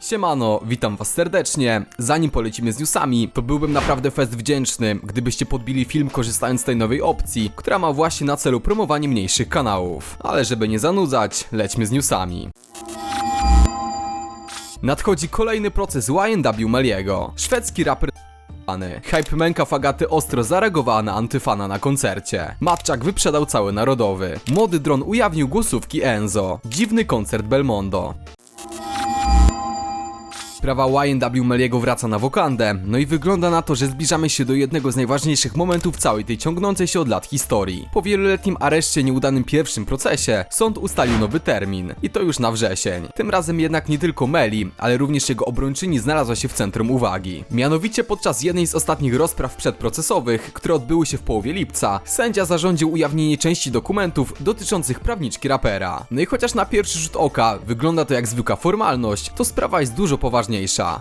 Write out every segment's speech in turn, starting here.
Siemano, witam was serdecznie. Zanim polecimy z newsami, to byłbym naprawdę fest wdzięczny, gdybyście podbili film korzystając z tej nowej opcji, która ma właśnie na celu promowanie mniejszych kanałów. Ale żeby nie zanudzać, lećmy z newsami. Nadchodzi kolejny proces YNW Meliego. Szwedzki raper Hype Menka Fagaty ostro zareagowała na antyfana na koncercie. Matczak wyprzedał cały narodowy. Młody dron ujawnił głosówki Enzo. Dziwny koncert Belmondo. Sprawa YNW Meliego wraca na wokandę, no i wygląda na to, że zbliżamy się do jednego z najważniejszych momentów całej tej ciągnącej się od lat historii. Po wieloletnim areszcie, nieudanym pierwszym procesie, sąd ustalił nowy termin. I to już na wrzesień. Tym razem jednak nie tylko Meli, ale również jego obrończyni znalazła się w centrum uwagi. Mianowicie podczas jednej z ostatnich rozpraw przedprocesowych, które odbyły się w połowie lipca, sędzia zarządził ujawnienie części dokumentów dotyczących prawniczki rapera. No i chociaż na pierwszy rzut oka wygląda to jak zwykła formalność, to sprawa jest dużo poważniejsza.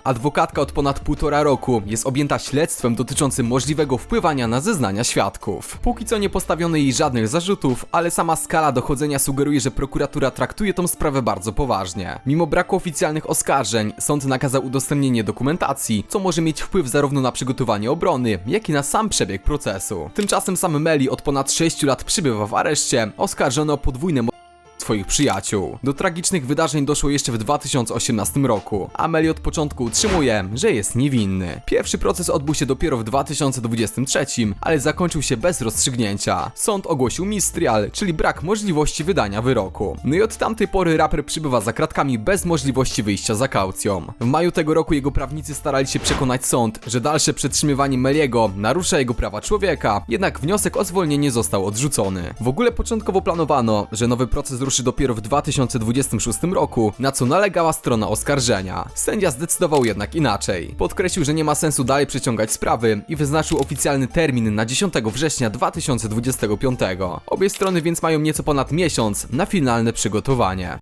Adwokatka od ponad półtora roku jest objęta śledztwem dotyczącym możliwego wpływania na zeznania świadków. Póki co nie postawiono jej żadnych zarzutów, ale sama skala dochodzenia sugeruje, że prokuratura traktuje tą sprawę bardzo poważnie. Mimo braku oficjalnych oskarżeń, sąd nakazał udostępnienie dokumentacji, co może mieć wpływ zarówno na przygotowanie obrony, jak i na sam przebieg procesu. Tymczasem sam Meli od ponad 6 lat przybywa w areszcie, oskarżony o podwójne swoich przyjaciół. Do tragicznych wydarzeń doszło jeszcze w 2018 roku. Ameli od początku utrzymuje, że jest niewinny. Pierwszy proces odbył się dopiero w 2023, ale zakończył się bez rozstrzygnięcia. Sąd ogłosił mistrial, czyli brak możliwości wydania wyroku. No i od tamtej pory raper przybywa za kratkami bez możliwości wyjścia za kaucją. W maju tego roku jego prawnicy starali się przekonać sąd, że dalsze przetrzymywanie Meliego narusza jego prawa człowieka, jednak wniosek o zwolnienie został odrzucony. W ogóle początkowo planowano, że nowy proces ruszy dopiero w 2026 roku, na co nalegała strona oskarżenia. Sędzia zdecydował jednak inaczej. Podkreślił, że nie ma sensu dalej przeciągać sprawy i wyznaczył oficjalny termin na 10 września 2025. Obie strony więc mają nieco ponad miesiąc na finalne przygotowanie.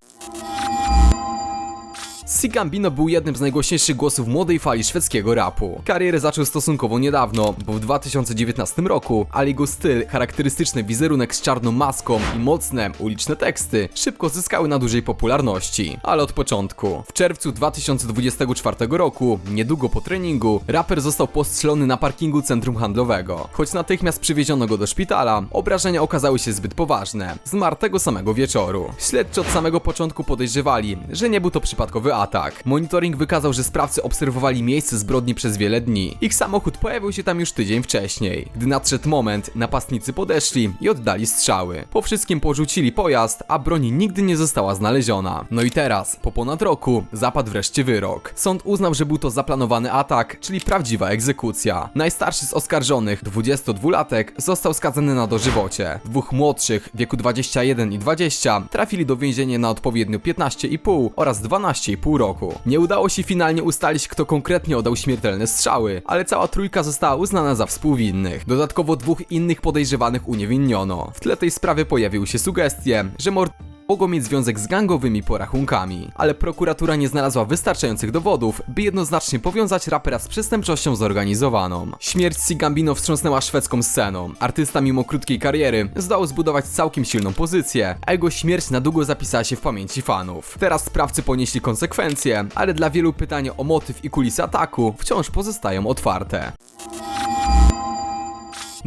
Si Gambino był jednym z najgłośniejszych głosów młodej fali szwedzkiego rapu. Karierę zaczął stosunkowo niedawno, bo w 2019 roku, ale jego styl, charakterystyczny wizerunek z czarną maską i mocne, uliczne teksty szybko zyskały na dużej popularności. Ale od początku. W czerwcu 2024 roku, niedługo po treningu, raper został postrzelony na parkingu centrum handlowego. Choć natychmiast przywieziono go do szpitala, obrażenia okazały się zbyt poważne. Zmarł tego samego wieczoru. Śledczy od samego początku podejrzewali, że nie był to przypadkowy atak. Monitoring wykazał, że sprawcy obserwowali miejsce zbrodni przez wiele dni. Ich samochód pojawił się tam już tydzień wcześniej. Gdy nadszedł moment, napastnicy podeszli i oddali strzały. Po wszystkim porzucili pojazd, a broń nigdy nie została znaleziona. No i teraz, po ponad roku, zapadł wreszcie wyrok. Sąd uznał, że był to zaplanowany atak, czyli prawdziwa egzekucja. Najstarszy z oskarżonych, 22-latek, został skazany na dożywocie. Dwóch młodszych, wieku 21 i 20, trafili do więzienia na odpowiednio 15,5 oraz 12,5 roku. Nie udało się finalnie ustalić, kto konkretnie oddał śmiertelne strzały, ale cała trójka została uznana za współwinnych. Dodatkowo dwóch innych podejrzewanych uniewinniono. W tle tej sprawy pojawiły się sugestie, że mord mogą mieć związek z gangowymi porachunkami, ale prokuratura nie znalazła wystarczających dowodów, by jednoznacznie powiązać rapera z przestępczością zorganizowaną. Śmierć Gambino wstrząsnęła szwedzką sceną. Artysta mimo krótkiej kariery zdołał zbudować całkiem silną pozycję, a jego śmierć na długo zapisała się w pamięci fanów. Teraz sprawcy ponieśli konsekwencje, ale dla wielu pytania o motyw i kulisy ataku wciąż pozostają otwarte.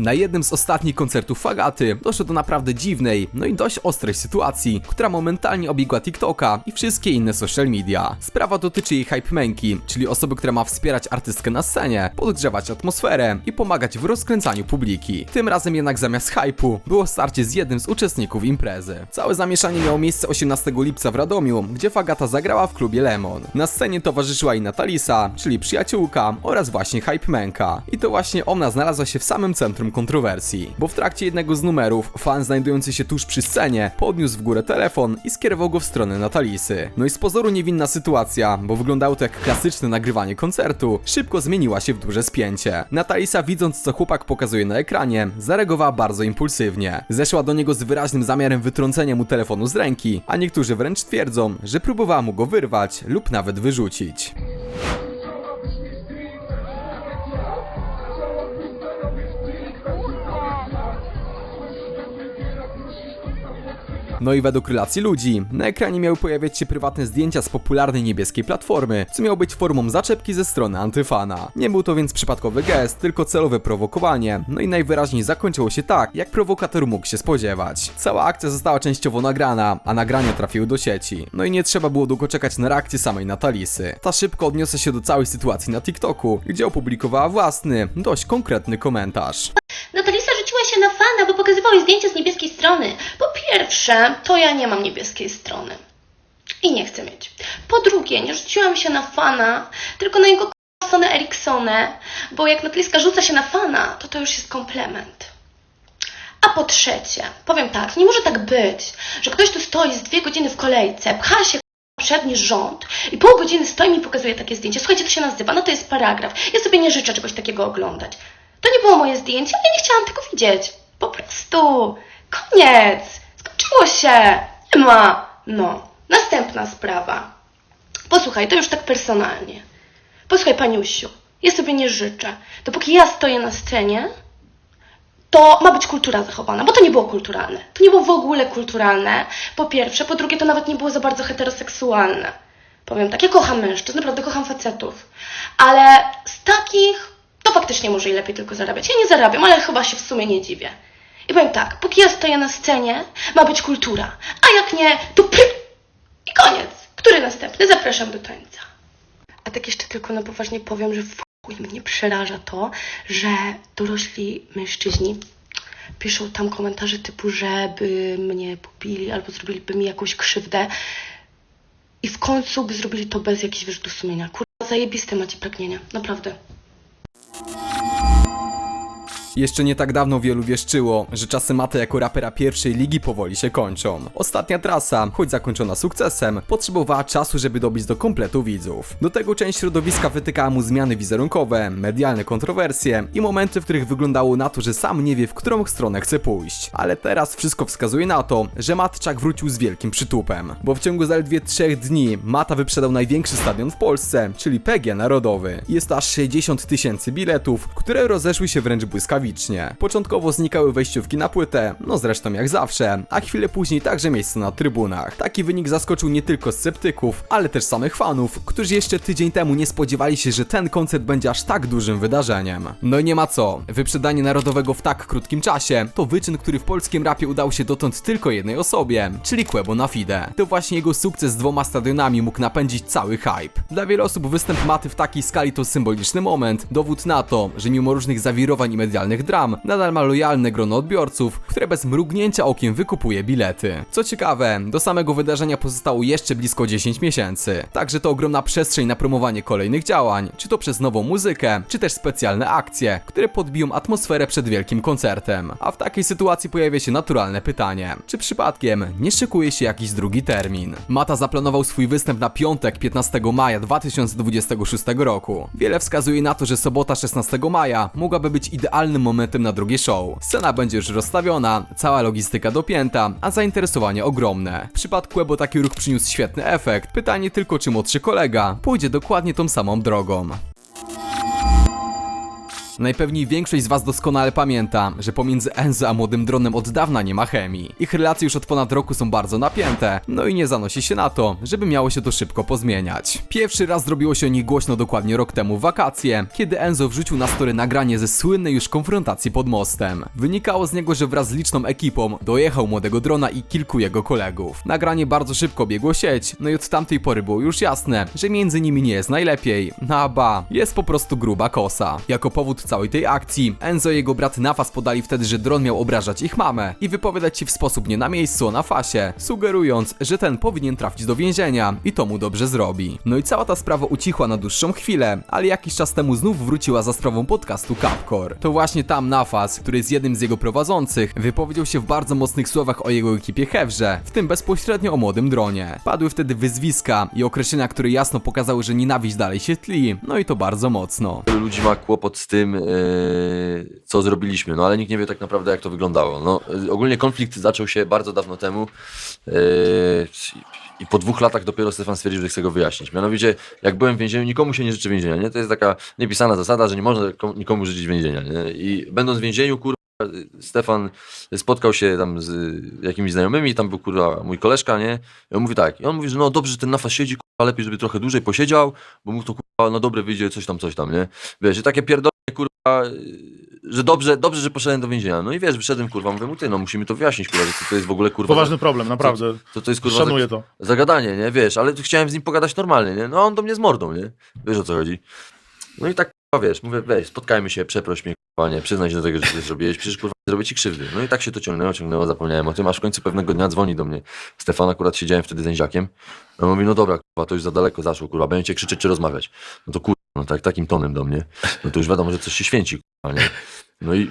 Na jednym z ostatnich koncertów Fagaty doszło do naprawdę dziwnej, no i dość ostrej sytuacji, która momentalnie obiegła TikToka i wszystkie inne social media. Sprawa dotyczy jej hype menki, czyli osoby, która ma wspierać artystkę na scenie, podgrzewać atmosferę i pomagać w rozkręcaniu publiki. Tym razem jednak zamiast hypu było starcie z jednym z uczestników imprezy. Całe zamieszanie miało miejsce 18 lipca w Radomiu, gdzie Fagata zagrała w klubie Lemon. Na scenie towarzyszyła jej Natalisa, czyli przyjaciółka oraz właśnie hype menka. I to właśnie ona znalazła się w samym centrum kontrowersji, bo w trakcie jednego z numerów fan znajdujący się tuż przy scenie podniósł w górę telefon i skierował go w stronę Natalisy. No i z pozoru niewinna sytuacja, bo wyglądało to jak klasyczne nagrywanie koncertu, szybko zmieniła się w duże spięcie. Natalisa widząc co chłopak pokazuje na ekranie, zareagowała bardzo impulsywnie. Zeszła do niego z wyraźnym zamiarem wytrącenia mu telefonu z ręki, a niektórzy wręcz twierdzą, że próbowała mu go wyrwać lub nawet wyrzucić. No i według relacji ludzi, na ekranie miały pojawiać się prywatne zdjęcia z popularnej niebieskiej platformy, co miało być formą zaczepki ze strony antyfana. Nie był to więc przypadkowy gest, tylko celowe prowokowanie, no i najwyraźniej zakończyło się tak, jak prowokator mógł się spodziewać. Cała akcja została częściowo nagrana, a nagrania trafiły do sieci. No i nie trzeba było długo czekać na reakcję samej Natalisy. Ta szybko odniosła się do całej sytuacji na TikToku, gdzie opublikowała własny, dość konkretny komentarz. Natalisa rzuciła się na fana, bo pokazywał zdjęcie z niebieskiej strony. Po pierwsze, to ja nie mam niebieskiej strony. I nie chcę mieć. Po drugie, nie rzuciłam się na fana, tylko na jego stronę Eriksonę, bo jak Nataliska rzuca się na fana, to to już jest komplement. A po trzecie, powiem tak, nie może tak być, że ktoś tu stoi z dwie godziny w kolejce, pcha się przedni rząd i pół godziny stoi i mi pokazuje takie zdjęcie. Słuchajcie, to się nazywa, no to jest paragraf. Ja sobie nie życzę czegoś takiego oglądać. To nie było moje zdjęcie, ale ja nie chciałam tego widzieć. Po prostu. Koniec. Skończyło się. Nie ma. No. Następna sprawa. Posłuchaj, to już tak personalnie. Posłuchaj, paniusiu, ja sobie nie życzę. Dopóki ja stoję na scenie, to ma być kultura zachowana, bo to nie było kulturalne. To nie było w ogóle kulturalne, po pierwsze. Po drugie, to nawet nie było za bardzo heteroseksualne. Powiem tak, ja kocham mężczyzn, naprawdę kocham facetów. Ale z takich, to faktycznie może i lepiej tylko zarabiać. Ja nie zarabiam, ale chyba się w sumie nie dziwię. I powiem tak, póki ja stoję na scenie, ma być kultura. A jak nie, to pry... I koniec. Który następny? Zapraszam do tańca. A tak jeszcze tylko na poważnie powiem, że w chuj mnie przeraża to, że dorośli mężczyźni piszą tam komentarze typu, żeby mnie pobili albo zrobiliby mi jakąś krzywdę i w końcu by zrobili to bez jakichś wyrzutów sumienia. Kurwa, zajebiste macie pragnienia, naprawdę. Jeszcze nie tak dawno wielu wieszczyło, że czasy Maty jako rapera pierwszej ligi powoli się kończą. Ostatnia trasa, choć zakończona sukcesem, potrzebowała czasu, żeby dobić do kompletu widzów. Do tego część środowiska wytykała mu zmiany wizerunkowe, medialne kontrowersje i momenty, w których wyglądało na to, że sam nie wie, w którą stronę chce pójść. Ale teraz wszystko wskazuje na to, że Matczak wrócił z wielkim przytupem. Bo w ciągu zaledwie trzech dni Mata wyprzedał największy stadion w Polsce, czyli PG Narodowy. Jest to aż 60 tysięcy biletów, które rozeszły się wręcz błyskawicznie. Początkowo znikały wejściówki na płytę, no zresztą jak zawsze, a chwilę później także miejsce na trybunach. Taki wynik zaskoczył nie tylko sceptyków, ale też samych fanów, którzy jeszcze tydzień temu nie spodziewali się, że ten koncert będzie aż tak dużym wydarzeniem. No i nie ma co, wyprzedanie narodowego w tak krótkim czasie to wyczyn, który w polskim rapie udał się dotąd tylko jednej osobie, czyli Quebo na Fide. To właśnie jego sukces z dwoma stadionami mógł napędzić cały hype. Dla wielu osób występ Maty w takiej skali to symboliczny moment, dowód na to, że mimo różnych zawirowań i medialnych dram, nadal ma lojalne grono odbiorców, które bez mrugnięcia okiem wykupuje bilety. Co ciekawe, do samego wydarzenia pozostało jeszcze blisko 10 miesięcy, także to ogromna przestrzeń na promowanie kolejnych działań, czy to przez nową muzykę, czy też specjalne akcje, które podbiją atmosferę przed wielkim koncertem. A w takiej sytuacji pojawia się naturalne pytanie, czy przypadkiem nie szykuje się jakiś drugi termin? Mata zaplanował swój występ na piątek 15 maja 2026 roku. Wiele wskazuje na to, że sobota 16 maja mogłaby być idealnym momentem na drugie show. Scena będzie już rozstawiona, cała logistyka dopięta, a zainteresowanie ogromne. W przypadku Ebo taki ruch przyniósł świetny efekt. Pytanie tylko, czy młodszy kolega pójdzie dokładnie tą samą drogą. Najpewniej większość z Was doskonale pamięta, że pomiędzy Enzo a młodym dronem od dawna nie ma chemii. Ich relacje już od ponad roku są bardzo napięte, no i nie zanosi się na to, żeby miało się to szybko pozmieniać. Pierwszy raz zrobiło się o nich głośno dokładnie rok temu w wakacje, kiedy Enzo wrzucił na story nagranie ze słynnej już konfrontacji pod mostem. Wynikało z niego, że wraz z liczną ekipą dojechał młodego drona i kilku jego kolegów. Nagranie bardzo szybko biegło sieć, no i od tamtej pory było już jasne, że między nimi nie jest najlepiej. No a ba, jest po prostu gruba kosa. Jako powód całej tej akcji, Enzo i jego brat Nafas podali wtedy, że dron miał obrażać ich mamę i wypowiadać się w sposób nie na miejscu o Nafasie, sugerując, że ten powinien trafić do więzienia i to mu dobrze zrobi. No i cała ta sprawa ucichła na dłuższą chwilę, ale jakiś czas temu znów wróciła za sprawą podcastu Capcore. To właśnie tam Nafas, który jest jednym z jego prowadzących, wypowiedział się w bardzo mocnych słowach o jego ekipie Hewrze, w tym bezpośrednio o młodym dronie. Padły wtedy wyzwiska i określenia, które jasno pokazały, że nienawiść dalej się tli, no i to bardzo mocno. Ludzi ma kłopot z tym, co zrobiliśmy, no ale nikt nie wie tak naprawdę, jak to wyglądało. No, e, ogólnie konflikt zaczął się bardzo dawno temu e, i po dwóch latach dopiero Stefan stwierdził, że chce go wyjaśnić. Mianowicie, jak byłem w więzieniu, nikomu się nie życzy więzienia, nie? To jest taka niepisana zasada, że nie można kom- nikomu życzyć więzienia, nie? I będąc w więzieniu, kur Stefan spotkał się tam z jakimiś znajomymi, tam był kurwa mój koleżka, nie? I on mówi tak, i on mówi, że no dobrze, że ten nafas siedzi, kurwa, lepiej, żeby trochę dłużej posiedział, bo mu to kurwa na dobre wyjdzie, coś tam, coś tam, nie? Wiesz, i takie pierdolenie, kurwa, że dobrze, dobrze, że poszedłem do więzienia. No i wiesz, wyszedłem, kurwa, mówię mu, ty, no musimy to wyjaśnić, kurwa, że to, jest w ogóle, kurwa, Poważny problem, naprawdę. to, to jest, kurwa, Szanuję to. zagadanie, nie? Wiesz, ale chciałem z nim pogadać normalnie, nie? No a on do mnie z mordą, nie? Wiesz o co chodzi. No i tak, kurwa, wiesz, mówię, weź, spotkajmy się, przeproś mnie, kurwa, nie, przyznaj się do tego, że ty zrobiłeś, przecież, kurwa, nie zrobię ci krzywdy. No i tak się to ciągnęło, ciągnęło, zapomniałem o tym, aż w końcu pewnego dnia dzwoni do mnie. Stefan, akurat siedziałem wtedy z Ęziakiem. No mówi, no dobra, kurwa, to już za daleko zaszło, kurwa, będziecie krzyczeć czy rozmawiać. No to kurwa, no tak, takim tonem do mnie. No to już wiadomo, że coś się święci, kurwa, nie? No i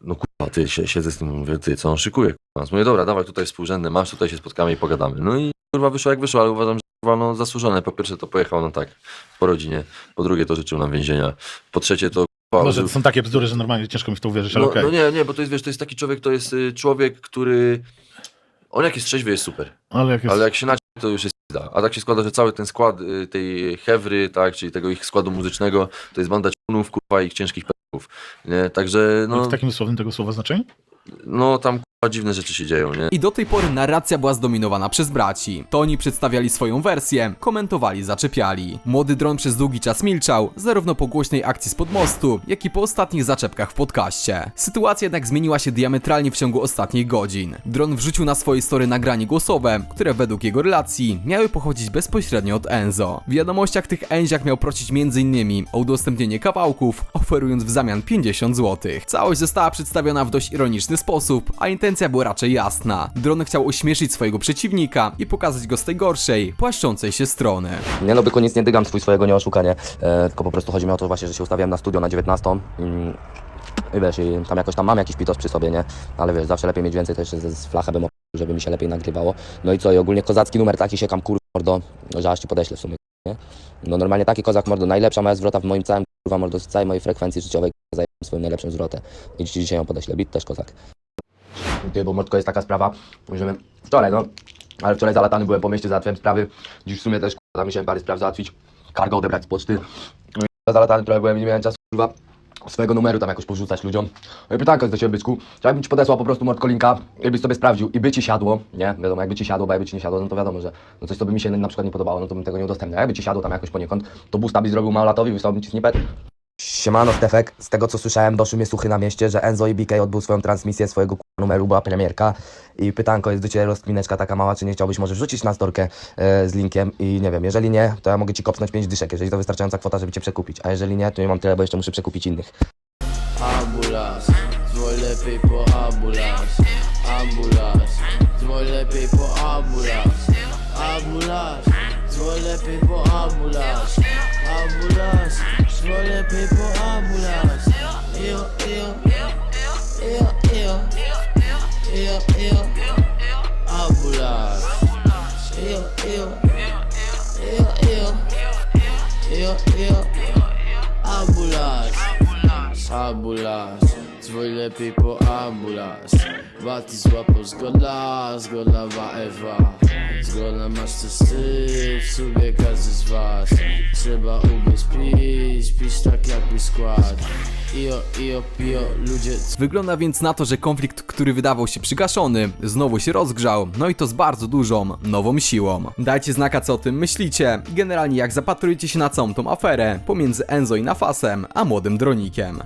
no kurwa, ty się, siedzę z tym, mówię, ty, co on szykuje, kurwa. Mówię, dobra, dawaj tutaj współrzędne, masz, tutaj się spotkamy i pogadamy. No i kurwa wyszło jak wyszło, ale uważam, że kurwa, no zasłużone. Po pierwsze to pojechał, no tak, po rodzinie. Po drugie to życzył nam więzienia. Po trzecie to kurwa, Może to są takie bzdury, że normalnie ciężko mi w to uwierzyć, ale no, okej. no nie, nie, bo to jest, wiesz, to jest taki człowiek, to jest y, człowiek, który, on jak jest trzeźwy jest super, Ale jak jest... ale jak się naci, to już jest pizda. A tak się składa, że cały ten skład y, tej Hewry, tak, czyli tego ich składu muzycznego, to jest banda ciunów, kurwa, i ich ciężkich nie, także, no, W takim słownym tego słowa znaczeniu? no tam kurwa dziwne rzeczy się dzieją, nie. I do tej pory narracja była zdominowana przez braci. To oni przedstawiali swoją wersję, komentowali, zaczepiali. Młody dron przez długi czas milczał, zarówno po głośnej akcji spod mostu, jak i po ostatnich zaczepkach w podcaście. Sytuacja jednak zmieniła się diametralnie w ciągu ostatnich godzin. Dron wrzucił na swoje story nagranie głosowe, które według jego relacji miały pochodzić bezpośrednio od Enzo. W wiadomościach tych Enziak miał prosić m.in. o udostępnienie kawałków, oferując w zamian 50 zł. Całość została przedstawiona w dość ironiczny sposób, a intencja była raczej jasna. Dron chciał ośmieszyć swojego przeciwnika i pokazać go z tej gorszej, płaszczącej się strony. Nie no, byku nic nie dygam, swój swojego nie oszukanie, e, tylko po prostu chodzi mi o to właśnie, że się ustawiałem na studio na 19 mm, i wiesz, i tam jakoś tam mam jakiś pitos przy sobie, nie? Ale wiesz, zawsze lepiej mieć więcej też z, z flachę bym żeby mi się lepiej nagrywało. No i co, i ogólnie kozacki numer taki się kam kur... mordo, no, że aż ci podeślę w sumie, nie? No normalnie taki kozak mordo, najlepsza moja zwrota w moim całym kurwa mordo, w całej mojej frekwencji życiowej zajęłem swoją najlepszą zwrotę. I dzisiaj ją podeślę, bit też kozak. Ty, bo mordko jest taka sprawa, że wczoraj, no, ale wczoraj zalatany byłem po mieście, załatwiałem sprawy. Dziś w sumie też kurwa, musiałem parę spraw załatwić. Kargo odebrać z poczty. No zalatany trochę byłem i nie miałem czasu kurwa swojego numeru tam jakoś porzucać ludziom. No i pytanko jest do ciebie, byczku. Czy jakbym ci podesłał po prostu mordko linka, jakbyś sobie sprawdził i by ci siadło, nie? Wiadomo, jakby ci siadło, bo jakby ci nie siadło, no to wiadomo, że no coś, co by mi się na przykład nie podobało, no to bym tego nie udostępniał. Jakby ci siadło tam jakoś poniekąd, to busta by zrobił małolatowi, wysłałbym ci snippet. Siemano Stefek, z tego co słyszałem doszły mnie słuchy na mieście, że Enzo i BK odbył swoją transmisję swojego numeru, była premierka. I pytanko jest do Ciebie rozkmineczka taka mała, czy nie chciałbyś może wrzucić na storkę e, z linkiem? I nie wiem, jeżeli nie, to ja mogę Ci kopnąć 5 dyszek, jeżeli to wystarczająca kwota, żeby Cię przekupić, a jeżeli nie, to nie mam tyle, bo jeszcze muszę przekupić innych. Ambulans, lepiej po ambulans. Ambulans, lepiej po ambulans. Ambulans, dzwoń lepiej po ambulans Ambulans, dzwoń lepiej po ambulans Io, io, io, io, io, io Ambulans Io, io, io, io, io, io Ambulans Ambulans, dzwoń lepiej po ambulans Baty złapał zgoda, zgoda ma Ewa Zgoda masz ty, w każdy z was Trzeba umieć pić, pić tak jakby skład Io, io, ludzie Wygląda więc na to, że konflikt, który wydawał się przygaszony, znowu się rozgrzał, no i to z bardzo dużą, nową siłą. Dajcie znaka co o tym myślicie, generalnie jak zapatrujecie się na całą tą aferę pomiędzy Enzo i Nafasem, a młodym dronikiem.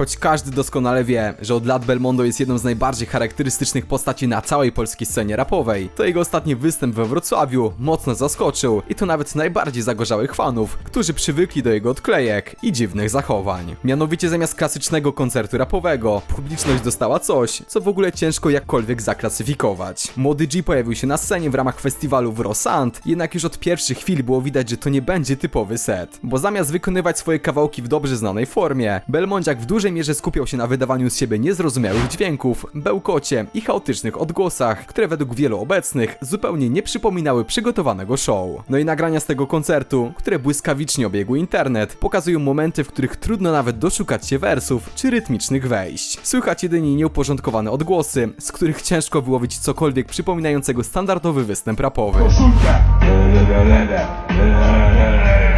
Choć każdy doskonale wie, że od lat Belmondo jest jedną z najbardziej charakterystycznych postaci na całej polskiej scenie rapowej, to jego ostatni występ we Wrocławiu mocno zaskoczył i to nawet najbardziej zagorzałych fanów, którzy przywykli do jego odklejek i dziwnych zachowań. Mianowicie zamiast klasycznego koncertu rapowego, publiczność dostała coś, co w ogóle ciężko jakkolwiek zaklasyfikować. Młody G pojawił się na scenie w ramach festiwalu w Rosand, jednak już od pierwszych chwil było widać, że to nie będzie typowy set, bo zamiast wykonywać swoje kawałki w dobrze znanej formie, Belmondziak w dużej mierze skupiał się na wydawaniu z siebie niezrozumiałych dźwięków, bełkocie i chaotycznych odgłosach, które według wielu obecnych zupełnie nie przypominały przygotowanego show. No i nagrania z tego koncertu, które błyskawicznie obiegły internet, pokazują momenty, w których trudno nawet doszukać się wersów czy rytmicznych wejść. Słychać jedynie nieuporządkowane odgłosy, z których ciężko wyłowić cokolwiek przypominającego standardowy występ rapowy. yo,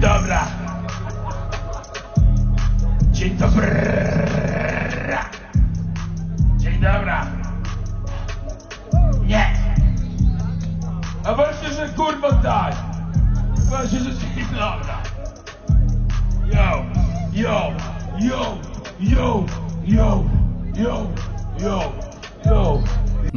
Dobra.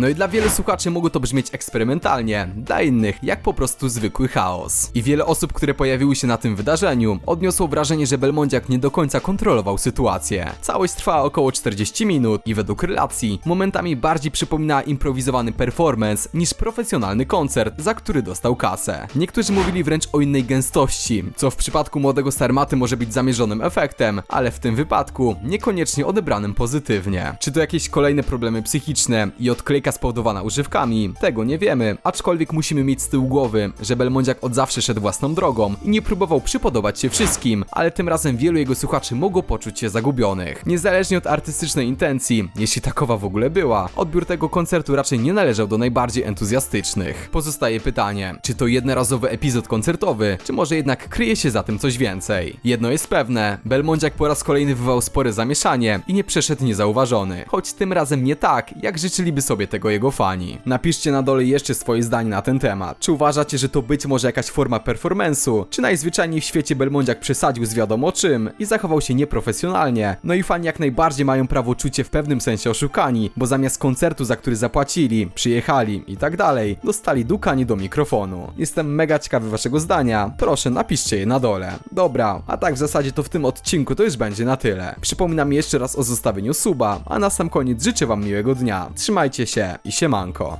No i dla wielu słuchaczy mogło to brzmieć eksperymentalnie, dla innych jak po prostu zwykły chaos. I wiele osób, które pojawiły się na tym wydarzeniu, odniosło wrażenie, że Belmondziak nie do końca kontrolował sytuację. Całość trwała około 40 minut i według relacji momentami bardziej przypominała improwizowany performance niż profesjonalny koncert, za który dostał kasę. Niektórzy mówili wręcz o innej gęstości, co w przypadku młodego Sarmaty może być zamierzonym efektem, ale w tym wypadku niekoniecznie odebranym pozytywnie. Czy to jakieś kolejne problemy psychiczne i odklejka spowodowana używkami? Tego nie wiemy, aczkolwiek musimy mieć z tyłu głowy, że Belmondziak od zawsze szedł własną drogą i nie próbował przypodobać się wszystkim, ale tym razem wielu jego słuchaczy mogło poczuć się zagubionych. Niezależnie od artystycznej intencji, jeśli takowa w ogóle była, odbiór tego koncertu raczej nie należał do najbardziej entuzjastycznych. Pozostaje pytanie, czy to jednorazowy epizod koncertowy, czy może jednak kryje się za tym coś więcej? Jedno jest pewne, Belmondziak po raz kolejny wywołał spore zamieszanie i nie przeszedł niezauważony, choć tym razem nie tak, jak życzyliby sobie tego jego fani. Napiszcie na dole jeszcze swoje zdanie na ten temat. Czy uważacie, że to być może jakaś forma performance'u, czy najzwyczajniej w świecie Belmondziak przesadził z wiadomo czym i zachował się nieprofesjonalnie? No i fani jak najbardziej mają prawo czuć się w pewnym sensie oszukani, bo zamiast koncertu, za który zapłacili, przyjechali i tak dalej, dostali dukanie do mikrofonu. Jestem mega ciekawy waszego zdania, proszę napiszcie je na dole. Dobra, a tak w zasadzie to w tym odcinku to już będzie na tyle. Przypominam jeszcze raz o zostawieniu suba, a na sam koniec życzę wam miłego dnia. Trzymajcie się i siemanko.